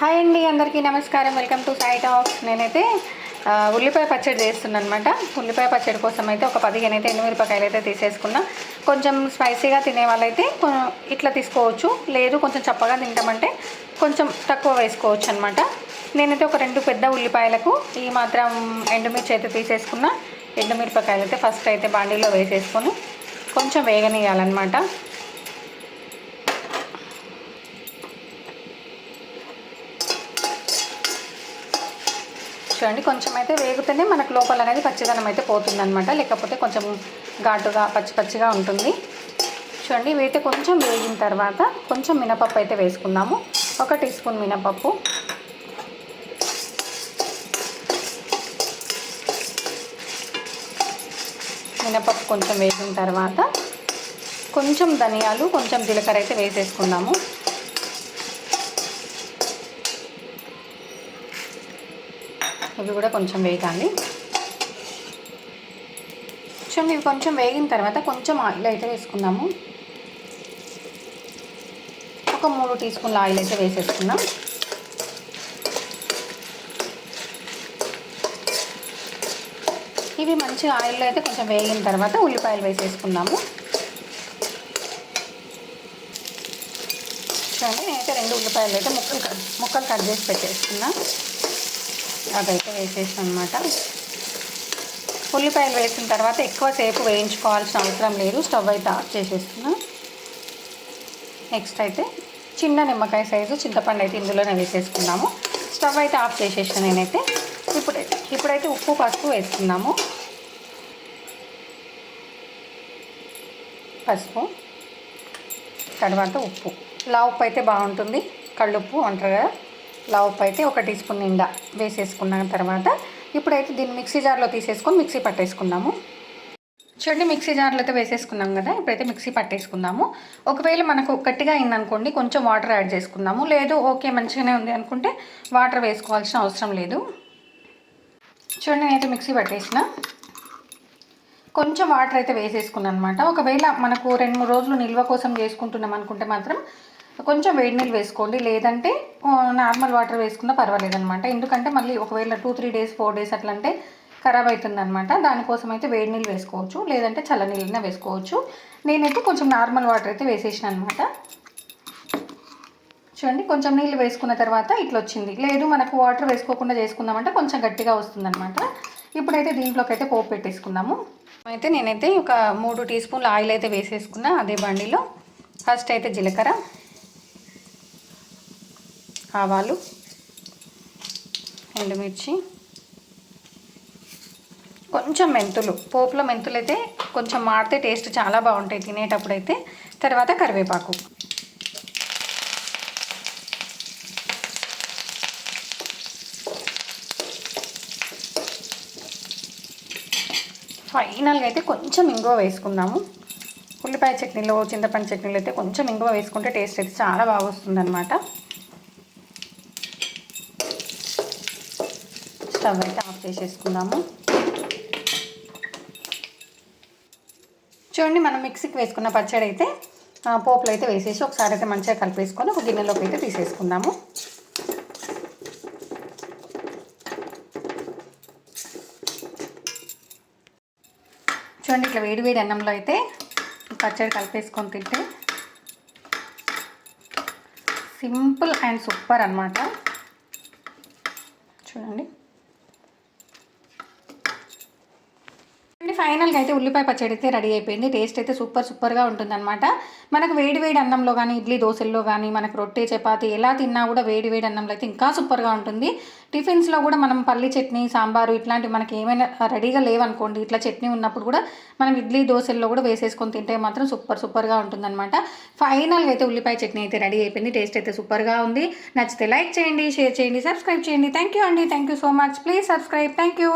Hi అండి అందరికీ నమస్కారం. Welcome to Sai talks. నేనైతే ఉల్లిపాయ పచ్చడి చేస్తున్నాను అనమాట ఉల్లిపాయ పచ్చడి కోసం అయితే ఒక పదిహేను అయితే ఎండుమిరపకాయలు అయితే తీసేసుకున్నా. కొంచెం స్పైసీగా తినే వాళ్ళైతే ఇట్లా తీసుకోవచ్చు. లేదు కొంచెం చప్పగా తింటామంటే కొంచెం తక్కువ వేసుకోవచ్చు అనమాట నేనైతే ఒక రెండు పెద్ద ఉల్లిపాయలకు ఈ మాత్రం ఎండుమిర్చి అయితే తీసేసుకున్న. ఎండుమిరపకాయలు అయితే ఫస్ట్ అయితే బాండీలో వేసేసుకొని కొంచెం వేగనీయాలన్నమాట చూడండి. కొంచెం అయితే వేగితేనే మనకు లోపల అనేది పచ్చిదనం అయితే పోతుంది అనమాట లేకపోతే కొంచెం ఘాటుగా పచ్చి పచ్చిగా ఉంటుంది. చూడండి ఇవైతే కొంచెం వేగిన తర్వాత కొంచెం మినపప్పు అయితే వేసుకుందాము. ఒక టీ స్పూన్ మినపప్పు. మినపప్పు కొంచెం వేగిన తర్వాత కొంచెం ధనియాలు కొంచెం జీలకర్ర అయితే వేసేసుకుందాము. ఇవి కూడా కొంచెం వేగాలి చూడండి ఇవి కొంచెం వేగిన తర్వాత కొంచెం ఆయిల్ అయితే వేసుకుందాము. ఒక మూడు టీ స్పూన్ల ఆయిల్ అయితే వేసేసుకుందాం. ఇవి మంచి ఆయిల్లో అయితే కొంచెం వేగిన తర్వాత ఉల్లిపాయలు వేసేసుకుందాము. చూడండి నేనైతే రెండు ఉల్లిపాయలు అయితే ముక్కలు కట్ ముక్కలు కట్ చేసి పెట్టేసుకున్నాను అదైతే వేసేసాను అనమాట ఉల్లిపాయలు వేసిన తర్వాత ఎక్కువసేపు వేయించుకోవాల్సిన అవసరం లేదు. స్టవ్ అయితే ఆఫ్ చేసేస్తున్నా. నెక్స్ట్ అయితే చిన్న నిమ్మకాయ సైజు చింతపండు అయితే ఇందులోనే వేసేసుకున్నాము స్టవ్ అయితే ఆఫ్ చేసేసాను నేనైతే ఇప్పుడైతే ఇప్పుడైతే ఉప్పు పసుపు వేసుకున్నాము పసుపు తర్వాత ఉప్పు. లా ఉప్పు అయితే బాగుంటుంది. కళ్ళుప్పు అంటారు కదా? లా ఉప్పు అయితే ఒక టీ స్పూన్ నిండా వేసేసుకున్న తర్వాత ఇప్పుడైతే దీన్ని మిక్సీ జార్లో తీసేసుకొని మిక్సీ పట్టేసుకుందాము. చూడండి మిక్సీ జార్లో అయితే వేసేసుకున్నాం కదా ఇప్పుడైతే మిక్సీ పట్టేసుకుందాము. ఒకవేళ మనకు గట్టిగా అయిందనుకోండి కొంచెం వాటర్ యాడ్ చేసుకుందాము. లేదు ఓకే మంచిగానే ఉంది అనుకుంటే వాటర్ వేసుకోవాల్సిన అవసరం లేదు. చూడండి నేనైతే మిక్సీ పట్టేసిన. కొంచెం వాటర్ అయితే వేసేసుకున్నాను అనమాట ఒకవేళ మనకు రెండు మూడు రోజులు నిల్వ కోసం చేసుకుంటున్నాం అనుకుంటే మాత్రం కొంచెం వేడి నీళ్ళు వేసుకోండి. లేదంటే నార్మల్ వాటర్ వేసుకున్నా పర్వాలేదు అనమాట ఎందుకంటే మళ్ళీ ఒకవేళ two three days four days అట్లా అంటే ఖరాబ్ అవుతుందనమాట దానికోసం అయితే వేడి నీళ్ళు వేసుకోవచ్చు. లేదంటే చల్ల నీళ్ళైనా వేసుకోవచ్చు. నేనైతే కొంచెం నార్మల్ వాటర్ అయితే వేసేసిన అనమాట చూడండి కొంచెం నీళ్ళు వేసుకున్న తర్వాత ఇట్లా వచ్చింది లేదు మనకు వాటర్ వేసుకోకుండా చేసుకుందామంటే కొంచెం గట్టిగా వస్తుందన్నమాట. ఇప్పుడైతే దీంట్లోకి అయితే పోపు పెట్టేసుకుందాము. అయితే నేనైతే ఒక మూడు టీ స్పూన్ల ఆయిల్ అయితే వేసేసుకున్నా అదే బండిలో. ఫస్ట్ అయితే జీలకర్ర. ఆవాలు ఎండుమిర్చి కొంచెం మెంతులు. పోపులో మెంతులు అయితే కొంచెం మాడితే టేస్ట్ చాలా బాగుంటాయి తినేటప్పుడు అయితే తర్వాత కరివేపాకు. ఫైనల్గా అయితే కొంచెం ఇంగువ వేసుకుందాము. ఉల్లిపాయ చట్నీలో చింతపండు చట్నీలో అయితే కొంచెం ఇంగువ వేసుకుంటే టేస్ట్ అయితే చాలా బాగా వస్తుందన్నమాట. స్టవ్ అయితే ఆఫ్ చేసేసుకుందాము చూడండి మనం మిక్సీకి వేసుకున్న పచ్చడి అయితే పోపులు పోపులో అయితే వేసేసి ఒకసారి అయితే మంచిగా కలిపేసుకొని ఒక గిన్నెలోకి అయితే తీసేసుకుందాము. చూడండి ఇట్లా వేడి వేడి అన్నంలో అయితే పచ్చడి కలిపేసుకొని తింటే సింపుల్ అండ్ సూపర్ అన్నమాట. చూడండి. ఫైనల్గా అయితే ఉల్లిపాయ పచ్చడి అయితే రెడీ అయిపోయింది. టేస్ట్ అయితే సూపర్ సూపర్గా ఉంటుందన్నమాట. మనకు వేడి వేడి అన్నంలో కానీ ఇడ్లీ దోశల్లో కానీ మనకు రొట్టె చపాతి ఎలా తిన్నా కూడా వేడి వేడి అన్నంలో అయితే ఇంకా సూపర్గా ఉంటుంది. టిఫిన్స్లో కూడా మనం పల్లి చట్నీ సాంబారు ఇట్లాంటివి మనకి ఏమైనా రెడీగా లేవనుకోండి ఇట్లా చట్నీ ఉన్నప్పుడు కూడా మనం ఇడ్లీ దోశల్లో కూడా వేసేసుకొని తింటే మాత్రం సూపర్ సూపర్గా ఉంటుందన్నమాట. ఫైనల్గా అయితే ఉల్లిపాయ చట్నీ అయితే రెడీ అయిపోయింది. టేస్ట్ అయితే సూపర్గా ఉంది. నచ్చితే లైక్ చేయండి షేర్ చేయండి సబ్స్క్రైబ్ చేయండి. థ్యాంక్ యూ అండి. Thank you so much. Please subscribe. Thank you